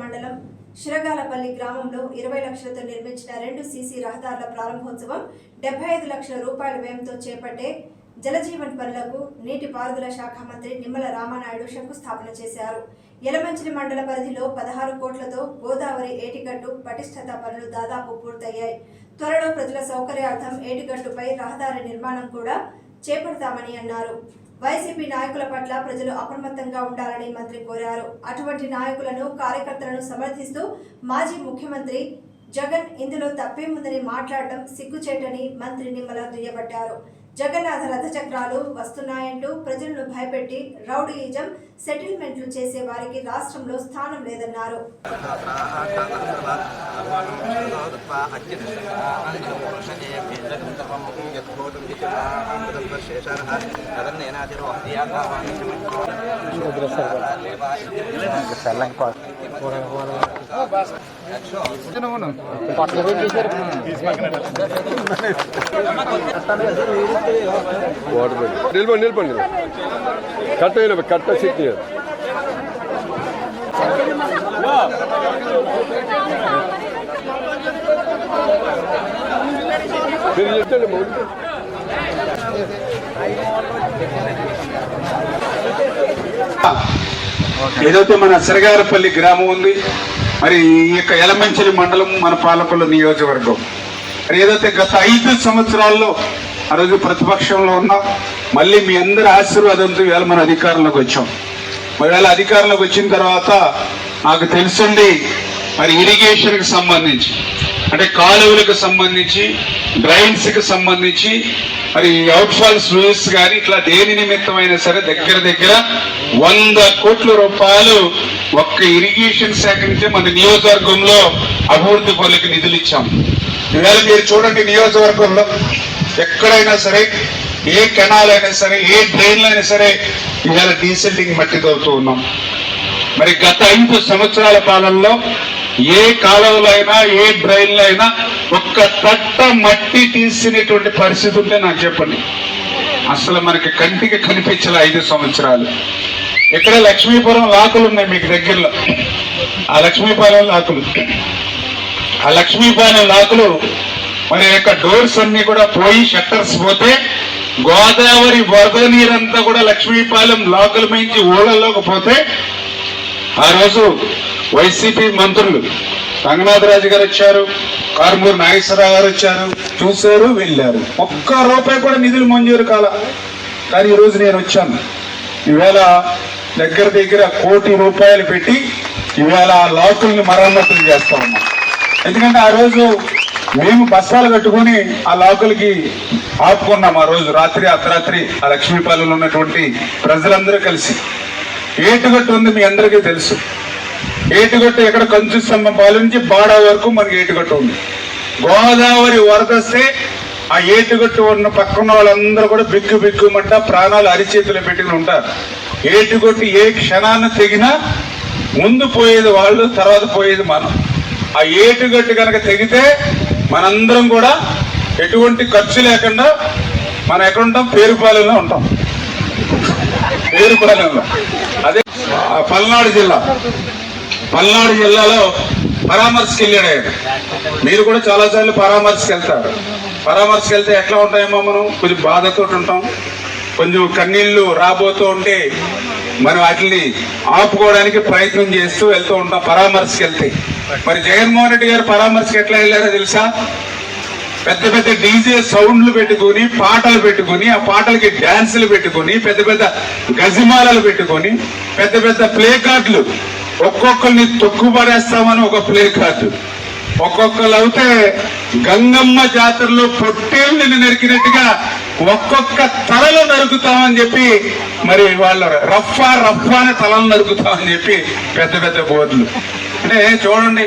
మండలం శిరగాలపల్లి గ్రామంలో ఇరవై లక్షలతో నిర్మించిన రెండు సీసీ రహదారుల ప్రారంభోత్సవం డెబ్బై ఐదు లక్షల రూపాయల వ్యయంతో చేపట్టే జలజీవన్ పనులకు నీటిపారుదల శాఖ మంత్రి నిమ్మల రామానాయుడు శంకుస్థాపన చేశారు. యలమంచిలి మండల పరిధిలో పదహారు కోట్లతో గోదావరి ఏటిగట్టు పటిష్టత పనులు దాదాపు పూర్తయ్యాయి. త్వరలో ప్రజల సౌకర్యార్థం ఏటిగట్టుపై రహదారి నిర్మాణం కూడా చేపడతామని అన్నారు. వైసీపీ నాయకుల పట్ల ప్రజలు అప్రమత్తంగా ఉండాలని మంత్రి కోరారు. అటువంటి నాయకులను కార్యకర్తలను సమర్థిస్తూ మాజీ ముఖ్యమంత్రి జగన్ ఇందులో తప్పేముందని మాట్లాడడం సిగ్గుచేటని మంత్రి నిమ్మల దుయ్యబట్టారు. జగన్నాథ రథచక్రాలు వస్తున్నాయంటూ ప్రజలను భయపెట్టి రౌడీయిజం సెటిల్మెంట్లు చేసే వారికి రాష్ట్రంలో స్థానం లేదన్నారు. నిలబడి నిలబడి కట్ట అయిన కట్ట శక్తి మీరు ఏదైతే మన సిరగారపల్లి గ్రామం ఉంది మరి ఈ యొక్క ఎలమంచిలి మండలం మన పాలకొల్లు నియోజకవర్గం. మరి ఏదైతే గత ఐదు సంవత్సరాల్లో ఆ రోజు ప్రతిపక్షంలో ఉన్నాం మళ్ళీ మీ అందరి ఆశీర్వాదంతో ఇవాళ మన అధికారంలోకి వచ్చాం. మరి అధికారంలోకి వచ్చిన తర్వాత నాకు తెలుసుండి మరి ఇరిగేషన్కి సంబంధించి అంటే కాలువలకు సంబంధించి డ్రైన్స్కి సంబంధించి మరి అవుట్ ఫాల్స్ రూల్స్ కానీ ఇట్లా దేని నిమిత్తమైనా సరే దగ్గర దగ్గర వంద కోట్ల రూపాయలు ఒక్క ఇరిగేషన్ శాఖ నుంచే మన నియోజకవర్గంలో అభివృద్ధి పనులకు నిధులు ఇచ్చాం. ఈవేళ మీరు చూడండి నియోజకవర్గంలో ఎక్కడైనా సరే ఏ కెనాల్ అయినా సరే ఏ డ్రైన్లు అయినా సరే ఇవాళ డీసెల్టింగ్ మట్టి తవ్వుతూ ఉన్నాం. మరి గత ఐదు సంవత్సరాల కాలంలో ఏ కాలువలో అయినా ఏ డ్రైన్లో అయినా ఒక్క తట్ట మట్టి తీసినటువంటి పరిస్థితి ఉంటే నాకు చెప్పండి. అసలు మనకి కంటికి కనిపించలే ఐదు సంవత్సరాలు. ఇక్కడ లక్ష్మీపురం లాకులు ఉన్నాయి మీకు దగ్గరలో? ఆ లక్ష్మీపురం లాకులు. ఆ లక్ష్మీపాలెం లాకులు మరి యొక్క డోర్స్ అన్ని కూడా పోయి షట్టర్స్ పోతే గోదావరి వరద నీరంతా కూడా లక్ష్మీపాలెం లోకల్ మించి ఊళ్ళలోకి పోతే ఆ రోజు వైసీపీ మంత్రులు రంగనాథరాజు గారు వచ్చారు కారుమూరు నాగేశ్వరరావు గారు వచ్చారు చూశారు వెళ్ళారు. ఒక్క రూపాయి కూడా నిధులు మంజూరు కాల. కానీ ఈరోజు నేను వచ్చాను. ఈవేళ దగ్గర దగ్గర కోటి రూపాయలు పెట్టి ఈవేళ ఆ లాకుల్ని మరమ్మతులు చేస్తా ఉన్నాం. ఎందుకంటే ఆ రోజు మేము బస్సాలు కట్టుకొని ఆ లాకులకి ఆపుకున్నాం ఆ రోజు. రాత్రి అర్ధరాత్రి ఆ లక్ష్మీపాలెంలో ఉన్నటువంటి ప్రజలందరూ కలిసి. ఏటుగట్టు ఉంది మీ అందరికీ తెలుసు. ఏటుగట్టు ఎక్కడ కంచు స్తంభం పాలు నుంచి బాడా వరకు మనకి ఏటుగట్టు ఉంది. గోదావరి వరదస్తే ఆ ఏటుగట్టు ఉన్న పక్కన వాళ్ళందరూ కూడా బిగ్గు బిగ్గుమంట ప్రాణాలు అరిచేతులు పెట్టుకుని ఉంటారు. ఏటుగట్టు ఏ క్షణాన్ని తెగినా ముందు పోయేది వాళ్ళు తర్వాత పోయేది మనం. ఆ ఏటుగట్టు కనుక తెగితే మనందరం కూడా ఎటువంటి ఖర్చు లేకుండా మనం ఎక్కడ ఉంటాం? పేరుపాలెంలో ఉంటాం. పేరుపాలెంలో. అదే ఆ పల్నాడు జిల్లా. పల్నాడు జిల్లాలో పరామర్శకి వెళ్ళాడు ఆయన. మీరు కూడా చాలాసార్లు పరామర్శకి వెళ్తారు పరామర్శకి వెళ్తే ఎట్లా ఉంటాయేమో మనం? కొంచెం బాధతో ఉంటాం. కొంచెం కన్నీళ్ళు రాబోతూ ఉంటే మనం వాటిని ఆపుకోవడానికి ప్రయత్నం చేస్తూ వెళ్తూ ఉంటాం పరామర్శకి వెళ్తే మరి జగన్మోహన్ రెడ్డి గారు పరామర్శకి ఎట్లా వెళ్ళారో తెలుసా? పెద్ద పెద్ద డీజే సౌండ్లు పెట్టుకొని పాటలు పెట్టుకొని ఆ పాటలకి డ్యాన్సులు పెట్టుకొని పెద్ద పెద్ద గజిమాలలు పెట్టుకొని పెద్ద పెద్ద ప్లే కార్డులు ఒక్కొక్కరిని తొక్కుపడేస్తామని ఒక ప్లే కార్డు. ఒక్కొక్కరు అవుతే గంగమ్మ జాతరలో పొట్టేళ్ళని నరికినట్టుగా ఒక్కొక్క తలలో నరుకుతామని చెప్పి మరి వాళ్ళ రఫా రఫా అని తలను నరుకుతామని చెప్పి పెద్ద పెద్ద బోర్డులు. అంటే చూడండి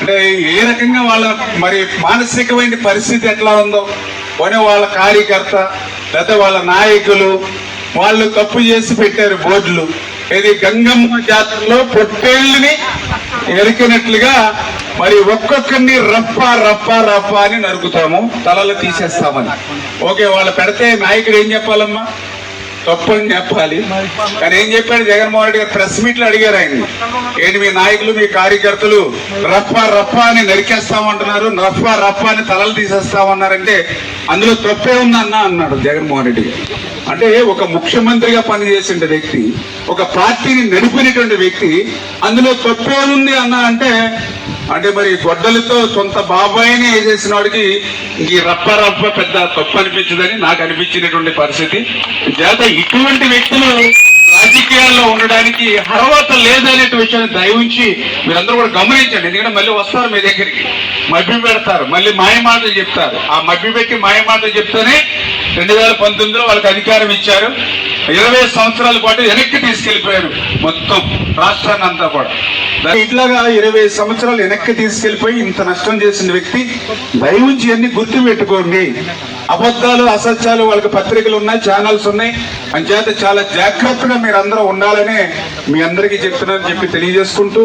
అంటే ఏ రకంగా వాళ్ళ మరి మానసికమైన పరిస్థితి ఎట్లా ఉందో. కొనే వాళ్ళ కార్యకర్త లేదా వాళ్ళ నాయకులు వాళ్ళు తప్పు చేసి పెట్టారు బోర్డులు. ఇది గంగమ్మ జాతరలో పొట్టేళ్ళని ఎరికినట్లుగా మరి ఒక్కొక్కరిని రప్ప రప్ప రప్ప అని నరుకుతాము. తలలు తీసేస్తామని. ఓకే వాళ్ళు పెడితే నాయకుడు ఏం చెప్పాలమ్మా? తప్పని చెప్పాలి. కానీ ఏం చెప్పాడు జగన్మోహన్ రెడ్డి గారు? ప్రెస్ మీట్లు అడిగారు ఆయన. ఏంటి మీ నాయకులు మీ కార్యకర్తలు రప్ప రప్ప అని నరికేస్తామంటున్నారు రప్ప రప్ప అని తలలు తీసేస్తామన్నారంటే అందులో తప్పే ఉందన్న అన్నాడు జగన్మోహన్ రెడ్డి గారు. అంటే ఒక ముఖ్యమంత్రిగా పనిచేసిన వ్యక్తి ఒక పార్టీని నడిపినటువంటి వ్యక్తి అందులో తప్పే ఉంది అన్న అంటే అంటే మరి గొడ్డలతో సొంత బాబాయిని చేసిన వాడికి ఈ రప్ప రప్ప పెద్ద తప్పు అనిపించదని నాకు అనిపించినటువంటి పరిస్థితి. చేత ఇటువంటి వ్యక్తులు రాజకీయాల్లో ఉండడానికి అర్హత లేదనే విషయాన్ని దయవుంచి మీరందరూ కూడా గమనించండి. ఎందుకంటే మళ్ళీ వస్తారు మీ దగ్గరికి. మభ్యం పెడతారు. మళ్ళీ మాయ మాటలు చెప్తారు. ఆ మభ్యం పెట్టి మాయ మాటలు చెప్తేనే రెండు వేల పంతొమ్మిదిలో వాళ్ళకి అధికారం ఇచ్చారు. ఇరవై సంవత్సరాల పాటు వెనక్కి తీసుకెళ్ళిపోయారు మొత్తం రాష్ట్రాన్ని అంతా కూడా. ఇట్లాగా ఇరవై సంవత్సరాలు వెనక్కి తీసుకెళ్ళిపోయి ఇంత నష్టం చేసిన వ్యక్తి దయవుంచి అన్ని గుర్తు పెట్టుకోండి అబద్ధాలు అసత్యాలు వాళ్ళకి పత్రికలు ఉన్నాయి ఛానల్స్ ఉన్నాయి. అంచేత చాలా జాగ్రత్తగా మీరందరూ ఉండాలని ఉండాలనే మీ అందరికీ చెప్తున్నారని చెప్పి తెలియజేసుకుంటూ